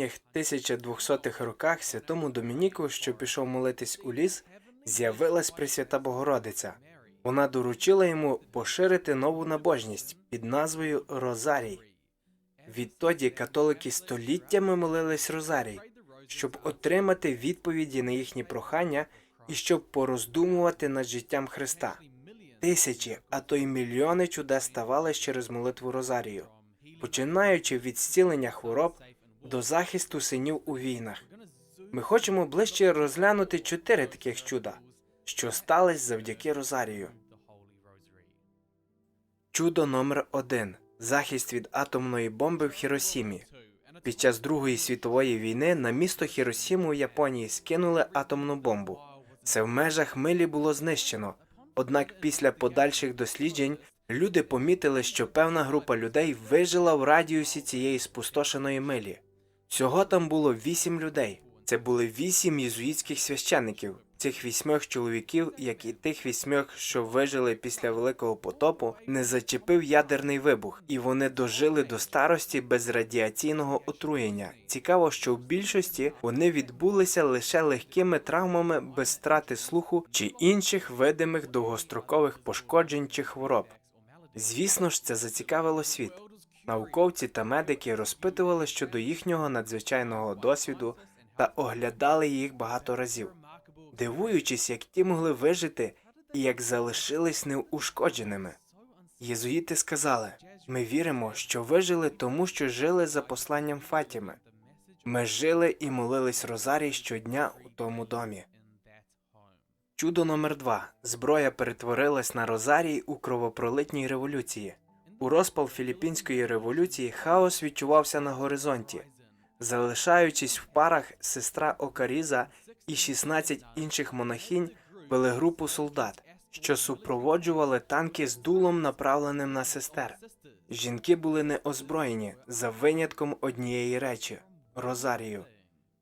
ранніх 1200-х роках святому Домініку, що пішов молитись у ліс, з'явилась Пресвята Богородиця. Вона доручила йому поширити нову набожність під назвою Розарій. Відтоді католики століттями молились Розарій, щоб отримати відповіді на їхні прохання і щоб пороздумувати над життям Христа. Тисячі, а то й мільйони чудес ставали через молитву Розарію, починаючи від зцілення хвороб до захисту синів у війнах. Ми хочемо ближче розглянути чотири таких чуда, що стались завдяки Розарію. Чудо номер один захист від атомної бомби в Хіросімі. Під час Другої світової війни на місто Хіросіму у Японії скинули атомну бомбу. Це в межах милі було знищено. Однак після подальших досліджень люди помітили, що певна група людей вижила в радіусі цієї спустошеної милі. Всього там було вісім людей. Це були вісім єзуїтських священників. Цих вісьмох чоловіків, як і тих вісьмох, що вижили після великого потопу, не зачепив ядерний вибух, і вони дожили до старості без радіаційного отруєння. Цікаво, що в більшості вони відбулися лише легкими травмами без страти слуху чи інших видимих довгострокових пошкоджень чи хвороб. Звісно ж, це зацікавило світ. Науковці та медики розпитували щодо їхнього надзвичайного досвіду та оглядали їх багато разів, дивуючись, як ті могли вижити і як залишились неушкодженими. Єзуїти сказали: ми віримо, що вижили тому, що жили за посланням Фатіми. Ми жили і молились Розарій щодня у тому домі. Чудо номер два зброя перетворилась на Розарій у кровопролитній революції. У розпал Філіппінської революції хаос відчувався на горизонті. Залишаючись в парах, сестра Окаріза і 16 інших монахінь вели групу солдат, що супроводжували танки з дулом, направленим на сестер. Жінки були неозброєні за винятком однієї речі Розарію.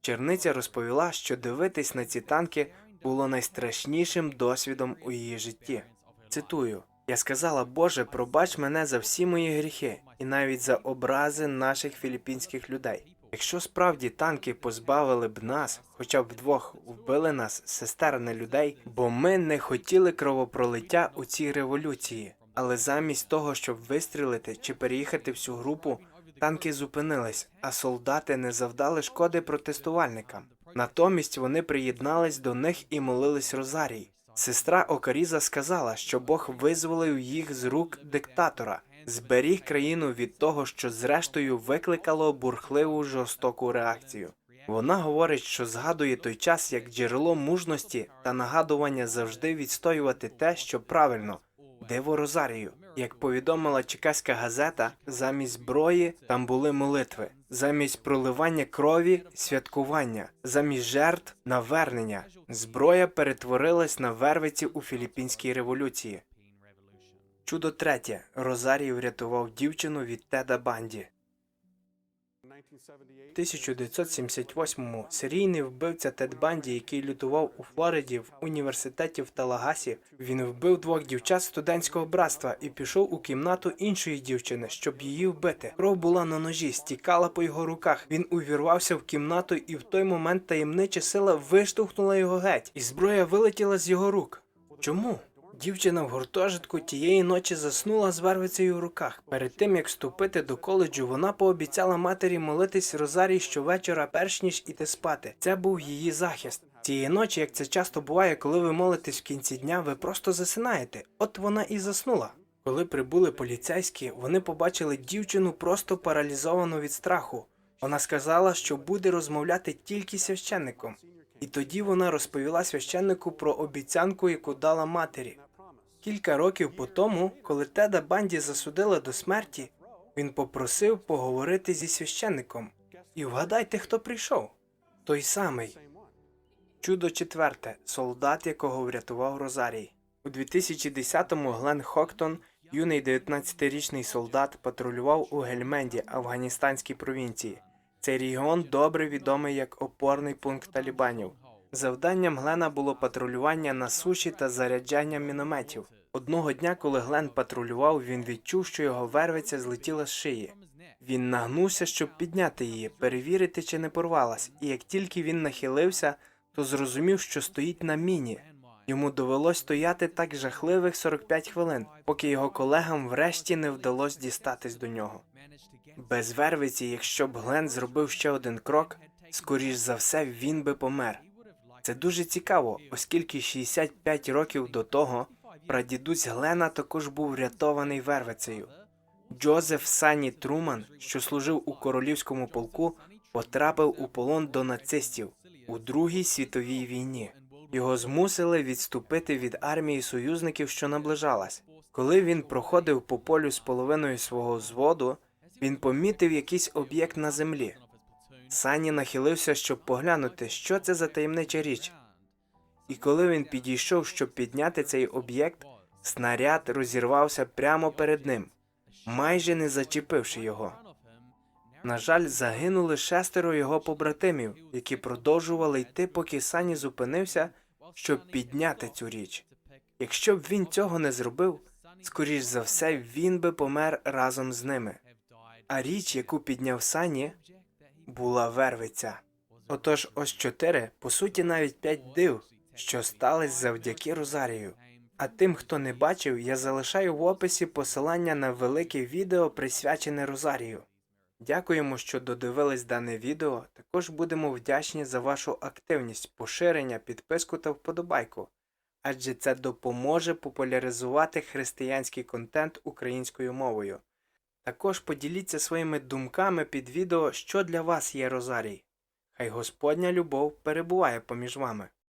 Черниця розповіла, що дивитись на ці танки було найстрашнішим досвідом у її житті. Цитую: Я сказала, Боже, пробач мене за всі мої гріхи і навіть за образи наших філіппінських людей. Якщо справді танки позбавили б нас, хоча б вдвох вбили нас, сестер не людей, бо ми не хотіли кровопролиття у цій революції. Але замість того, щоб вистрілити чи переїхати всю групу, танки зупинились, а солдати не завдали шкоди протестувальникам. Натомість вони приєднались до них і молились Розарій. Сестра Окаріза сказала, що Бог визволив їх з рук диктатора, зберіг країну від того, що зрештою викликало бурхливу жорстоку реакцію. Вона говорить, що згадує той час як джерело мужності та нагадування завжди відстоювати те, що правильно. Диво Розарію. Як повідомила чекаська газета, замість зброї там були молитви, замість проливання крові святкування, замість жертв навернення. Зброя перетворилась на вервиці у Філіппінській революції. Чудо третє. Розарій врятував дівчину від Теда Банді. У 1978-му серійний вбивця Тед Банді, який лютував у Флориді в університеті в Талагасі, він вбив двох дівчат студентського братства і пішов у кімнату іншої дівчини, щоб її вбити. Кров була на ножі, стікала по його руках. Він увірвався в кімнату, і в той момент таємнича сила виштовхнула його геть, і зброя вилетіла з його рук. Чому? Дівчина в гуртожитку тієї ночі заснула з вервицею в руках. Перед тим як вступити до коледжу, вона пообіцяла матері молитись Розарій щовечора, перш ніж іти спати. Це був її захист. Цієї ночі, як це часто буває, коли ви молитесь в кінці дня, ви просто засинаєте. От вона і заснула. Коли прибули поліцейські, вони побачили дівчину просто паралізовану від страху. Вона сказала, що буде розмовляти тільки священником. І тоді вона розповіла священнику про обіцянку, яку дала матері. Кілька років по тому, коли Теда Банді засудили до смерті, він попросив поговорити зі священником. І вгадайте, хто прийшов? Той самий. Чудо четверте солдат, якого врятував Розарій. У 2010-му Глен Хоктон, юний 19-річний солдат, патрулював у Гельменді, Афганістанській провінції. Цей регіон добре відомий як опорний пункт талібанів. Завданням Глена було патрулювання на суші та заряджання мінометів. Одного дня, коли Глен патрулював, він відчув, що його вервиця злетіла з шиї. Він нагнувся, щоб підняти її, перевірити, чи не порвалась, і як тільки він нахилився, то зрозумів, що стоїть на міні. Йому довелось стояти так жахливих 45 хвилин, поки його колегам врешті не вдалося дістатись до нього. Без вервиці, якщо б Глен зробив ще один крок, скоріш за все він би помер. Це дуже цікаво, оскільки 65 років до того прадідусь Глена також був врятований вервицею. Джозеф Санні Труман, що служив у королівському полку, потрапив у полон до нацистів у Другій світовій війні. Його змусили відступити від армії союзників, що наближалась. Коли він проходив по полю з половиною свого взводу, він помітив якийсь об'єкт на землі. Сані нахилився, щоб поглянути, що це за таємнича річ. І коли він підійшов, щоб підняти цей об'єкт, снаряд розірвався прямо перед ним, майже не зачепивши його. На жаль, загинули шестеро його побратимів, які продовжували йти, поки Сані зупинився, щоб підняти цю річ. Якщо б він цього не зробив, скоріш за все він би помер разом з ними. А річ, яку підняв Сані, була вервиця. Отож, ось чотири, по суті, навіть п'ять див, що стались завдяки Розарію. А тим, хто не бачив, я залишаю в описі посилання на велике відео, присвячене Розарію. Дякуємо, що додивились дане відео. Також будемо вдячні за вашу активність, поширення, підписку та вподобайку, адже це допоможе популяризувати християнський контент українською мовою. Також поділіться своїми думками під відео, що для вас є Розарій. Хай Господня любов перебуває поміж вами.